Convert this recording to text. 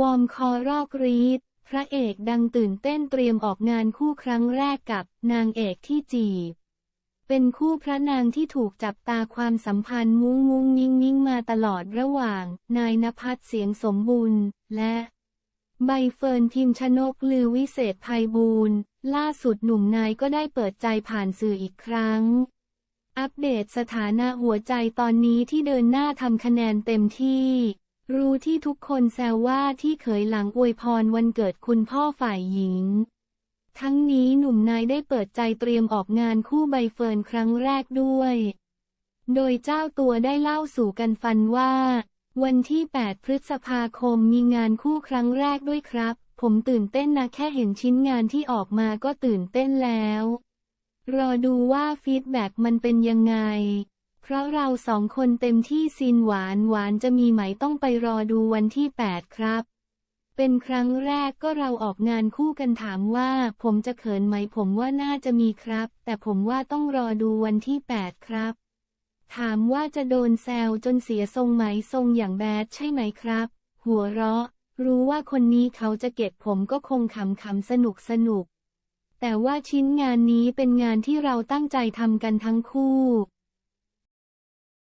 วอมคอรอกรีดพระเอกดังตื่นเต้นเตรียมออกงานคู่ครั้งแรกกับนางเอกที่จีบ เป็นคู่พระนางที่ถูกจับตาความสัมพันธ์มุ้งมุ้งยิงยิงมาตลอดระหว่าง นายนภัสเสียงสมบูรณ์ และใบเฟิร์นพิมชนกลือวิเศษภัยบูรณ์ล่าสุดหนุ่มนายก็ได้เปิดใจผ่านสื่ออีกครั้ง อัปเดตสถานะหัวใจตอนนี้ที่เดินหน้าทำคะแนนเต็มที่ รู้ที่ทุกคนแซวว่าที่เขยหลังอวยพรวันเกิดคุณพ่อฝ่ายหญิง ทั้งนี้หนุ่มนายได้เปิดใจเตรียมออกงานคู่ใบเฟิร์นครั้งแรกด้วย โดยเจ้าตัวได้เล่าสู่กันฟันว่า วันที่ 8 พฤษภาคมมีงานคู่ครั้งแรกด้วยครับ ผมตื่นเต้นนะแค่เห็นชิ้นงานที่ออกมาก็ตื่นเต้นแล้ว รอดูว่าฟีดแบ็กมันเป็นยังไง เพราะเราสองคนเต็มที่ซีนหวานหวานจะมีไหมต้องไปรอดูวันที่ 8 ครับ เป็นครั้งแรกก็เราออกงานคู่กันถามว่า ผมจะเขินไหมผมว่าน่าจะมีครับ แต่ผมว่าต้องรอดูวันที่ 8 ครับ ถามว่าจะโดนแซวจนเสียทรงไหมทรงอย่างแบดใช่ไหมครับ หัวเราะ รู้ว่าคนนี้เขาจะเก็บผมก็คงขำขำสนุกสนุกแต่ว่าชิ้นงานนี้เป็นงานที่เราตั้งใจทำกันทั้งคู่